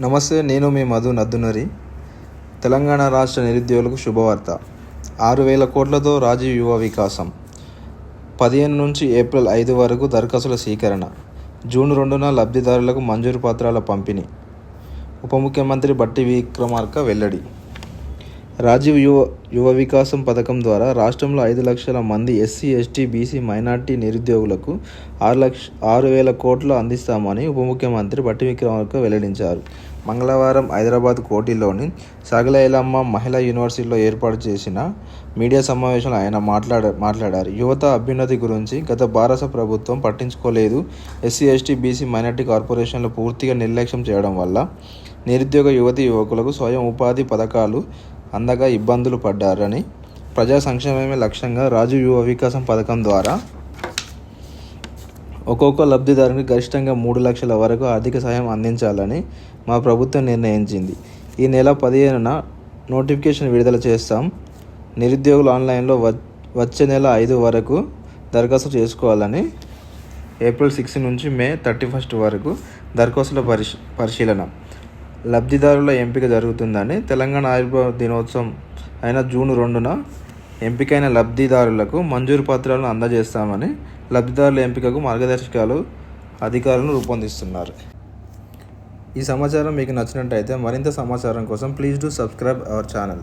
నమస్తే నేను మీ మధు నద్దునరి. తెలంగాణ రాష్ట్ర నిరుద్యోగులకు శుభవార్త. ఆరు వేల కోట్లతో రాజీవ్ యువ వికాసం. పదిహేను నుంచి ఏప్రిల్ ఐదు వరకు దరఖాస్తుల స్వీకరణ జూన్ రెండున లబ్ధిదారులకు మంజూరు పత్రాల పంపిణీ. ఉప ముఖ్యమంత్రి బట్టి విక్రమార్క వెల్లడి. రాజీవ్ యువ యువ వికాసం పథకం ద్వారా రాష్ట్రంలో ఐదు లక్షల మంది ఎస్సీ ఎస్టీ బీసీ మైనార్టీ నిరుద్యోగులకు ఆరు లక్ష ఆరు వేల కోట్లు అందిస్తామని ఉప ముఖ్యమంత్రి బట్టి విక్రమార్క వెల్లడించారు. మంగళవారం హైదరాబాద్ కోటిలోని సగలైలమ్మ మహిళా యూనివర్సిటీలో ఏర్పాటు చేసిన మీడియా సమావేశంలో ఆయన మాట్లాడ మాట్లాడారు. యువత అభ్యున్నతి గురించి గత భారత ప్రభుత్వం పట్టించుకోలేదు. ఎస్సీ ఎస్టీ బీసీ మైనార్టీ కార్పొరేషన్లు పూర్తిగా నిర్లక్ష్యం చేయడం వల్ల నిరుద్యోగ యువతి యువకులకు స్వయం ఉపాధి పథకాలు అందగా ఇబ్బందులు పడ్డారని ప్రజా సంక్షేమమే లక్ష్యంగా రాజు యువ వికాసం పథకం ద్వారా ఒక్కొక్క లబ్ధిదారునికి గరిష్టంగా మూడు లక్షల వరకు ఆర్థిక సాయం అందించాలని మా ప్రభుత్వం నిర్ణయించింది. ఈ నెల పదిహేనున నోటిఫికేషన్ విడుదల చేస్తాం. నిరుద్యోగులు ఆన్లైన్లో వ వచ్చే నెల ఐదు వరకు దరఖాస్తు చేసుకోవాలని ఏప్రిల్ సిక్స్ నుంచి మే థర్టీ ఫస్ట్ వరకు దరఖాస్తుల పరిశీ పరిశీలన లబ్ధిదారుల ఎంపిక జరుగుతుందని తెలంగాణ ఆవిర్భావ దినోత్సవం అయిన జూన్ రెండున ఎంపికైన లబ్ధిదారులకు మంజూరు పత్రాలను అందజేస్తామని లబ్ధిదారుల ఎంపికకు మార్గదర్శకాలు అధికారులను రూపొందిస్తున్నారు. ఈ సమాచారం మీకు నచ్చినట్టయితే మరింత సమాచారం కోసం please do subscribe our channel.